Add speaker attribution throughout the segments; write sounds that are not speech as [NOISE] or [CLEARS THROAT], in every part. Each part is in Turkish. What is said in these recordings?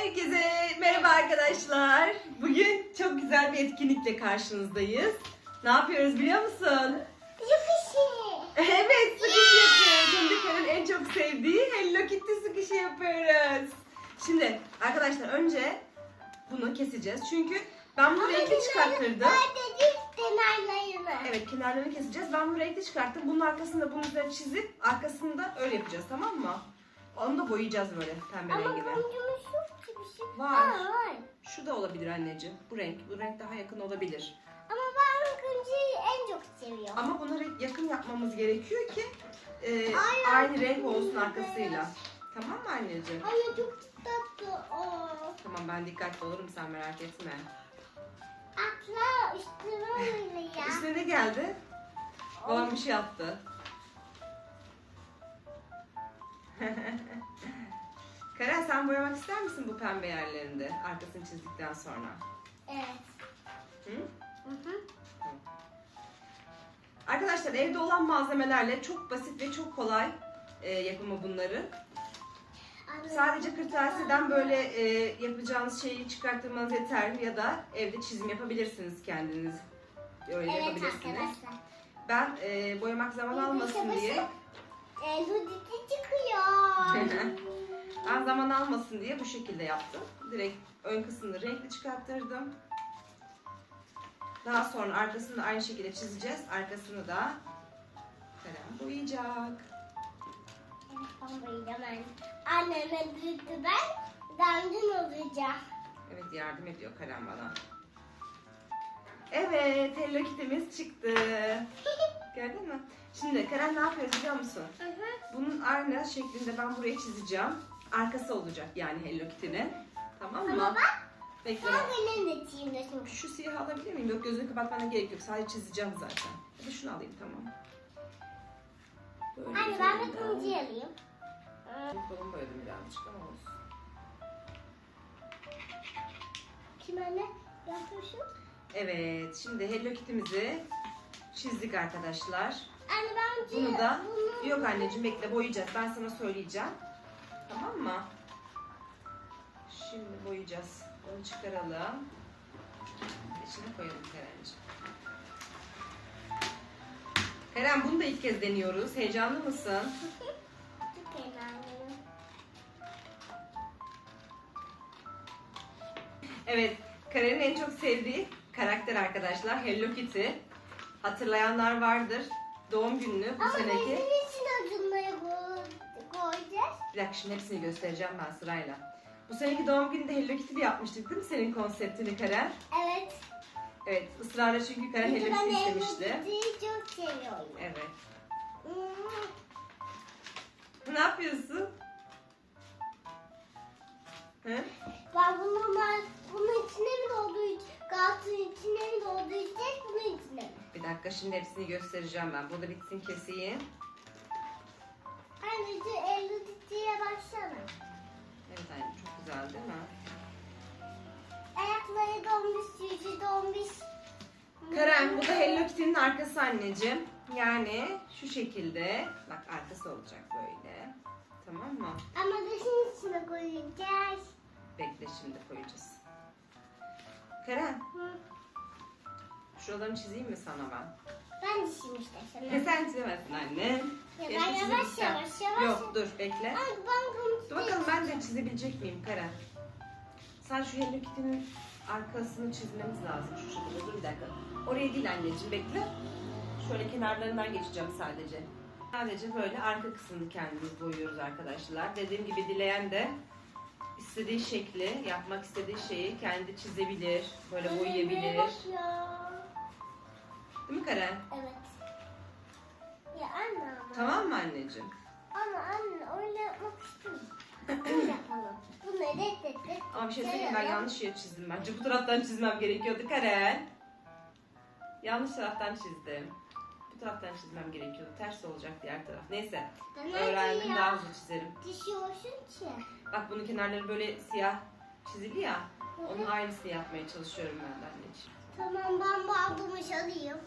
Speaker 1: Herkese merhaba arkadaşlar. Bugün çok güzel bir etkinlikle karşınızdayız. Ne yapıyoruz biliyor musun?
Speaker 2: Yupişi.
Speaker 1: Evet, sıkışı yapıyoruz. Kendiklerin en çok sevdiği Hello Kitty sıkışı yapıyoruz. Şimdi arkadaşlar önce bunu keseceğiz. Çünkü ben bunu renkli çıkarttırdım.
Speaker 2: Sadece kenarlarını.
Speaker 1: Evet kenarlarını keseceğiz. Ben bunu renkli çıkarttım. Bunun arkasında bunun üzerine çizip arkasında öyle yapacağız tamam mı? Onu da boyayacağız böyle pembe
Speaker 2: Ama
Speaker 1: rengine.
Speaker 2: yok şey.
Speaker 1: Var.
Speaker 2: Aa, var.
Speaker 1: Şu da olabilir anneciğim. Bu renk. Bu renk daha yakın olabilir.
Speaker 2: Ama ben kırmızıyı en çok seviyorum.
Speaker 1: Ama bunları yakın yapmamız gerekiyor ki e,
Speaker 2: Ay,
Speaker 1: aynı renk olsun arkasıyla. Tamam mı anneciğim?
Speaker 2: Ay çok tatlı. Aa.
Speaker 1: Tamam ben dikkatli olurum sen merak etme.
Speaker 2: Atla üstüme öyle ya. [LAUGHS]
Speaker 1: Üstüne ne geldi? Babam bir şey yaptı. [LAUGHS] Karen sen boyamak ister misin bu pembe yerlerinde arkasını çizdikten sonra?
Speaker 2: Evet.
Speaker 1: Hı?
Speaker 2: Hı hı.
Speaker 1: Arkadaşlar evde olan malzemelerle çok basit ve çok kolay e, yapımı bunları. Sadece kırtasiyeden böyle e, yapacağınız şeyi çıkartmanız yeter ya da evde çizim yapabilirsiniz kendiniz. Öyle
Speaker 2: Evet
Speaker 1: yapabilirsiniz.
Speaker 2: arkadaşlar.
Speaker 1: Ben e, boyamak zaman almasın diye,
Speaker 2: E, çıkıyor. [LAUGHS]
Speaker 1: ben zaman almasın diye bu şekilde yaptım. Direkt ön kısmını renkli çıkarttırdım. Daha sonra arkasını da aynı şekilde çizeceğiz. Arkasını da kalem boyayacak.
Speaker 2: Ben boyayacağım anne. Anneme büyüdü ben. Dandun olacağım.
Speaker 1: Evet yardım ediyor kalem bana. Evet Hello Kitty'miz çıktı. [LAUGHS] Gördün mü? Şimdi Karen ne yapıyoruz biliyor musun?
Speaker 2: Hı hı.
Speaker 1: Bunun aynı şeklinde ben buraya çizeceğim. Arkası olacak yani Hello Kitty'nin. Tamam mı?
Speaker 2: Ama bak
Speaker 1: Bekle.
Speaker 2: ben benim de çiğim de şimdi.
Speaker 1: Şu siyahı alabilir miyim? Yok gözünü kapatmana gerek yok. Sadece çizeceğim zaten. Ya da şunu alayım tamam. Böyle
Speaker 2: Anne ben de
Speaker 1: üzerinden-
Speaker 2: kırmızıyı alayım.
Speaker 1: Kolumu boyadım birazcık ama olsun.
Speaker 2: Kim anne? Yapıyorsun.
Speaker 1: Evet şimdi Hello Kitty'mizi çizdik arkadaşlar.
Speaker 2: Anne ben
Speaker 1: Bunu da
Speaker 2: bunu...
Speaker 1: yok anneciğim bekle boyayacağız. Ben sana söyleyeceğim. Tamam mı? Şimdi boyayacağız. Onu çıkaralım. İçine koyalım Karen'ciğim. Karen bunu da ilk kez deniyoruz. Heyecanlı mısın?
Speaker 2: Çok eğlendim.
Speaker 1: Evet. Karen'in en çok sevdiği karakter arkadaşlar. Hello Kitty. Hatırlayanlar vardır. Doğum gününü bu
Speaker 2: Ama
Speaker 1: seneki.
Speaker 2: bizim için acınmayı koyacağız.
Speaker 1: Bir dakika şimdi hepsini göstereceğim ben sırayla. Bu seneki doğum gününde Hello Kitty yapmıştık değil mi senin konseptini Karen?
Speaker 2: Evet.
Speaker 1: Evet ısrarla çünkü Karen Hello
Speaker 2: ben
Speaker 1: Kitty istemişti.
Speaker 2: Kitty'yi çok seviyorum.
Speaker 1: Evet.
Speaker 2: Hmm.
Speaker 1: Ne yapıyorsun? Hı?
Speaker 2: Ben bunu ben bunun içine mi dolduracağım? Galtın içine mi dolduracağız? Bunun içine mi?
Speaker 1: Bir dakika şimdi hepsini göstereceğim ben. Burada bitsin keseyim.
Speaker 2: Anneciğim Hello Kitty'ye baksana.
Speaker 1: Evet anne çok güzel değil mi?
Speaker 2: Ayakları donmuş, yüzü donmuş.
Speaker 1: Karen bu da Hello Kitty'nin arkası anneciğim. Yani şu şekilde. Bak arkası olacak böyle. Tamam mı?
Speaker 2: Ama dışın içine koyacağız.
Speaker 1: Bekle şimdi koyacağız. Karen
Speaker 2: Hı.
Speaker 1: Şuralarını çizeyim mi sana ben?
Speaker 2: Ben dişim işte sana.
Speaker 1: E sen çizemezsin anne.
Speaker 2: Ya ben yavaş
Speaker 1: çizebilsem.
Speaker 2: yavaş yavaş.
Speaker 1: Yok dur bekle.
Speaker 2: Ay, ben bunu
Speaker 1: Dur bakalım ben de çizebilecek miyim Karen? Sen şu Hello Kitty'nin arkasını çizmemiz lazım şu şekilde. Dur bir dakika. Oraya değil anneciğim bekle. Şöyle kenarlarından geçeceğim sadece. Sadece böyle arka kısmını kendimiz boyuyoruz arkadaşlar. Dediğim gibi dileyen de istediği şekli, yapmak istediği şeyi kendi çizebilir, böyle boyayabilir. Değil mi Karen?
Speaker 2: Evet. Ya anne ama.
Speaker 1: Tamam mı anneciğim?
Speaker 2: Ama anne öyle yapmak istemiyorum. Bunu yapalım. Bunu reddet.
Speaker 1: Ama bir şey söyleyeyim ben yanlış yer çizdim bence. Bu taraftan çizmem gerekiyordu Karen. Yanlış taraftan çizdim. Bu taraftan çizmem gerekiyordu. Ters olacak diğer taraf. Neyse. Öğrendim daha hızlı çizerim.
Speaker 2: Düşüyorsun ki.
Speaker 1: Bak bunun kenarları böyle siyah çizili ya. Onun aynısını yapmaya çalışıyorum ben de anneciğim.
Speaker 2: Tamam ben bu aldığımı alayım.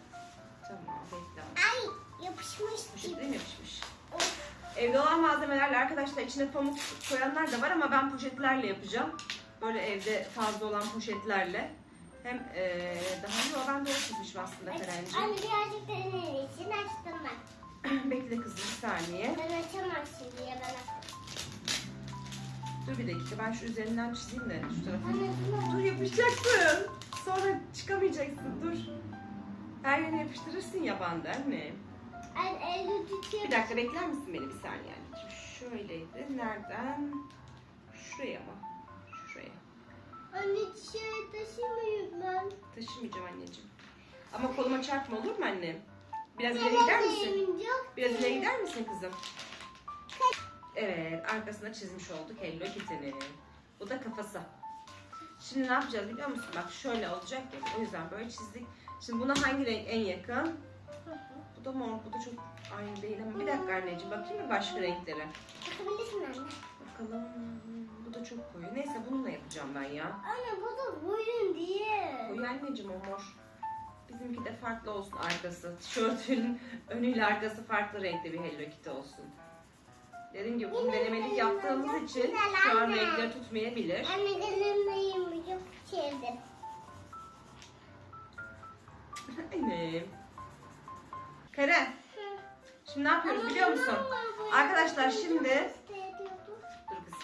Speaker 1: Tamam bekle.
Speaker 2: Ay yapışmış
Speaker 1: Poşetle
Speaker 2: gibi.
Speaker 1: mi yapışmış?
Speaker 2: Of.
Speaker 1: Evde olan malzemelerle arkadaşlar içine pamuk koyanlar da var ama ben poşetlerle yapacağım. Böyle evde fazla olan poşetlerle hem eee daha iyi ben doğru çizmişim aslında Karenciğim.
Speaker 2: Anne birazcık deneyin için açtım ben. [CLEARS THROAT]
Speaker 1: Bekle kızım bir saniye.
Speaker 2: Ben açamam şimdi ya ben açtım.
Speaker 1: Dur bir dakika ben şu üzerinden çizeyim de şu tarafı. Dur yapışacaksın. Sonra çıkamayacaksın dur. Her yerine yapıştırırsın ya bandı anne. Bir dakika bekler misin beni bir saniye? Şöyleydi. Nereden? Şuraya mı? Şuraya.
Speaker 2: Anne dışarı taşımayayım ben.
Speaker 1: Taşımayacağım anneciğim. Ama koluma çarpma olur mu annem? Biraz ileri gider misin? Biraz ileri gider misin kızım? Evet, arkasına çizmiş olduk Hello Kitty'nin. Bu da kafası. Şimdi ne yapacağız biliyor musun? Bak şöyle olacak ya. O yüzden böyle çizdik. Şimdi buna hangi renk en yakın? Bu da mor, bu da çok aynı değil ama bir dakika anneciğim bakayım mı başka renklere?
Speaker 2: Bakabilirsin anne.
Speaker 1: Bakalım. Bu da çok koyu. Neyse bununla yapacağım ben ya.
Speaker 2: Anne bu da boyun diye.
Speaker 1: Koyu anneciğim o mor. Bizimki de farklı olsun arkası. Tişörtün önüyle arkası farklı renkli bir Hello Kitty olsun. Dediğim gibi bunu denemelik yaptığımız için şu an renkleri tutmayabilir.
Speaker 2: Anne elimdeyim çok çizdim.
Speaker 1: Annem. [LAUGHS] Karen. Şimdi ne yapıyoruz biliyor musun? Arkadaşlar şimdi Dur kız.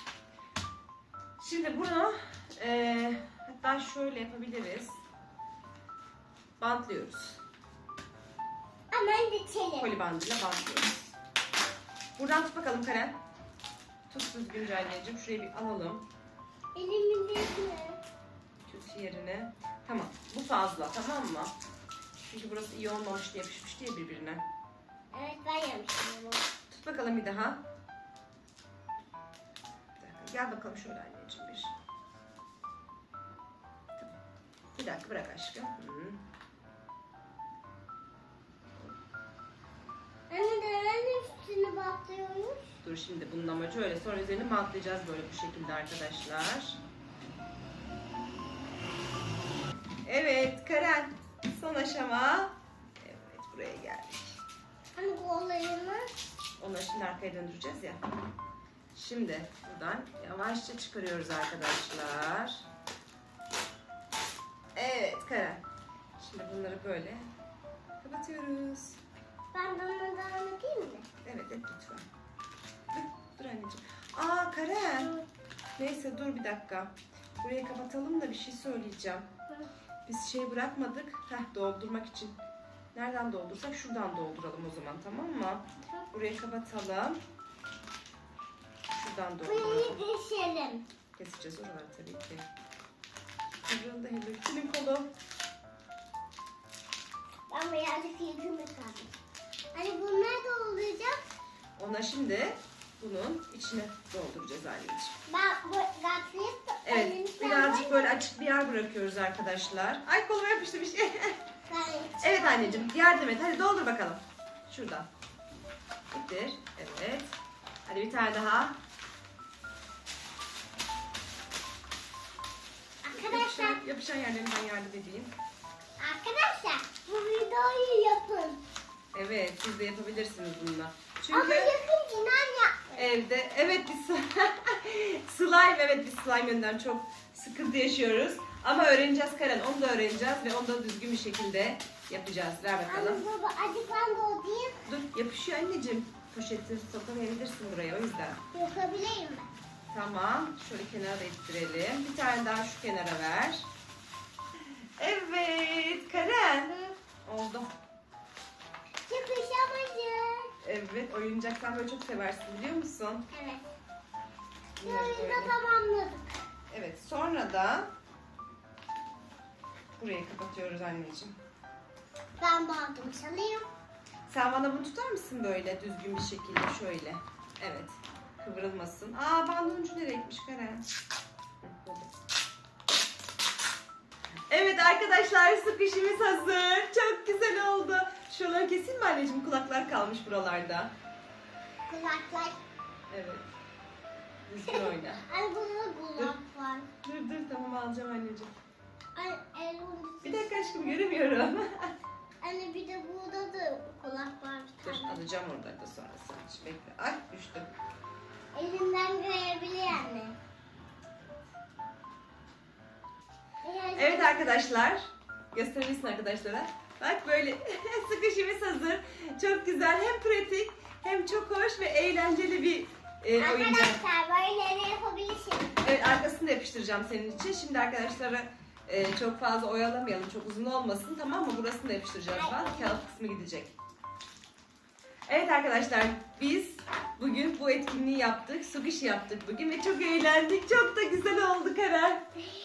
Speaker 1: Şimdi bunu eee, hatta şöyle yapabiliriz. Bantlıyoruz.
Speaker 2: Ama önce çelim.
Speaker 1: Koli bandıyla bantlıyoruz. Buradan tut bakalım Karen. Tut düzgünce anneciğim. Şurayı bir alalım.
Speaker 2: Elimin değme.
Speaker 1: Tut yerine. Tamam. Bu fazla tamam mı? Çünkü burası iyi olmamıştı yapışmıştı ya birbirine.
Speaker 2: Evet ben yapmışım bunu.
Speaker 1: Tut bakalım bir daha. Bir dakika. Gel bakalım şöyle anneciğim bir. Tamam. Bir dakika bırak aşkım. Hı.
Speaker 2: Anne neden üstüne batlıyormuş?
Speaker 1: Dur şimdi bunun amacı öyle. Sonra üzerini bantlayacağız böyle bu şekilde arkadaşlar. Evet Karen. Son aşama. Evet buraya geldik.
Speaker 2: Hani kollarını
Speaker 1: Onları şimdi arkaya döndüreceğiz ya. Şimdi buradan yavaşça çıkarıyoruz arkadaşlar. Evet Karen. Şimdi bunları böyle kapatıyoruz.
Speaker 2: Ben de ona devam edeyim mi?
Speaker 1: Evet et lütfen. Dur, anneciğim. Aa Karen. Neyse dur bir dakika. Burayı kapatalım da bir şey söyleyeceğim. Biz şey bırakmadık. Heh doldurmak için. Nereden doldursak şuradan dolduralım o zaman tamam mı? Burayı kapatalım. Şuradan dolduralım.
Speaker 2: Bunu geçelim.
Speaker 1: Keseceğiz oraları tabii ki. Kıvrıldı Hello Kitty'nin kolu.
Speaker 2: Ben birazcık yıkımı kaldım. Hani bunlar da olacak.
Speaker 1: Ona şimdi bunun içine dolduracağız anneciğim.
Speaker 2: Ben bu da
Speaker 1: Evet birazcık böyle açık bir yer bırakıyoruz arkadaşlar. Ay koluma yapıştı [LAUGHS] bir şey. Evet anneciğim yardım et. Hadi doldur bakalım. Şuradan. Bitir. Evet. Hadi bir tane daha.
Speaker 2: Arkadaşlar,
Speaker 1: Yapışan, yapışan yerlerinden yardım edeyim. Siz de yapabilirsiniz bununla.
Speaker 2: Ama
Speaker 1: Çünkü
Speaker 2: yapın inan yapmayın.
Speaker 1: evde evet biz [LAUGHS] slime evet biz slime yönden çok sıkıntı yaşıyoruz. Ama öğreneceğiz Karen onu da öğreneceğiz ve onu da düzgün bir şekilde yapacağız. Ver bakalım.
Speaker 2: Anne baba acık ben de o değil.
Speaker 1: Dur yapışıyor anneciğim. Poşeti sokamayabilirsin buraya o yüzden.
Speaker 2: Yapabileyim ben.
Speaker 1: Tamam. Şöyle kenara ittirelim. Bir tane daha şu kenara ver. Evet Karen. Oldu.
Speaker 2: Yapışamadık.
Speaker 1: Evet oyuncaklar böyle çok seversin biliyor musun?
Speaker 2: Evet.
Speaker 1: Bunları böyle.
Speaker 2: da tamamladık.
Speaker 1: Evet sonra da burayı kapatıyoruz anneciğim.
Speaker 2: Ben bandımı çalayım.
Speaker 1: Sen bana bunu tutar mısın böyle düzgün bir şekilde şöyle. Evet. Kıvrılmasın. Aa bandın ucu nereye gitmiş Karen? Evet arkadaşlar sıkışımız hazır. Çok güzel keseyim mi anneciğim? Kulaklar kalmış buralarda.
Speaker 2: Kulaklar.
Speaker 1: Evet. Düzgün oyna. [LAUGHS]
Speaker 2: Ay burada kulak var.
Speaker 1: Dur dur tamam alacağım anneciğim.
Speaker 2: Ay elimde.
Speaker 1: Bir dakika aşkım göremiyorum. [LAUGHS]
Speaker 2: Anne bir de burada da kulak var
Speaker 1: dur alacağım oradan da sonrasını. Bekle. Ay düştüm.
Speaker 2: Elinden görebilir anne.
Speaker 1: arkadaşlar. Gösterebilirsin arkadaşlara. Bak böyle [LAUGHS] sıkışımız hazır. Çok güzel hem pratik hem çok hoş ve eğlenceli bir e, oyuncak.
Speaker 2: Arkadaşlar böyle de yapabilirsiniz.
Speaker 1: Evet arkasını da yapıştıracağım senin için. Şimdi arkadaşlara e, çok fazla oyalamayalım. Çok uzun olmasın tamam mı? Burasını da yapıştıracağız. Bak kağıt kısmı gidecek. Evet arkadaşlar biz bugün bu etkinliği yaptık. Su kişi yaptık bugün ve çok eğlendik. Çok da güzel oldu Karar.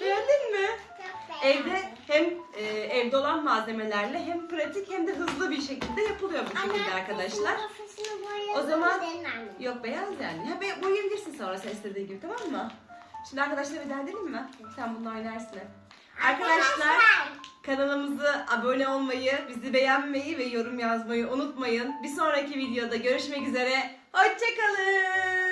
Speaker 1: Beğendin mi?
Speaker 2: Çok
Speaker 1: Evde hem e, evde olan malzemelerle hem pratik hem de hızlı bir şekilde yapılıyor bu şekilde arkadaşlar. O zaman-. Yok beyaz yani. Ha be- boyayabilirsin sonra sen istediğin gibi tamam mı? Şimdi arkadaşlar veda edelim mi? Sen bununla oynarsın. hep. Arkadaşlar kanalımıza abone olmayı, bizi beğenmeyi ve yorum yazmayı unutmayın. Bir sonraki videoda görüşmek üzere. Hoşçakalın.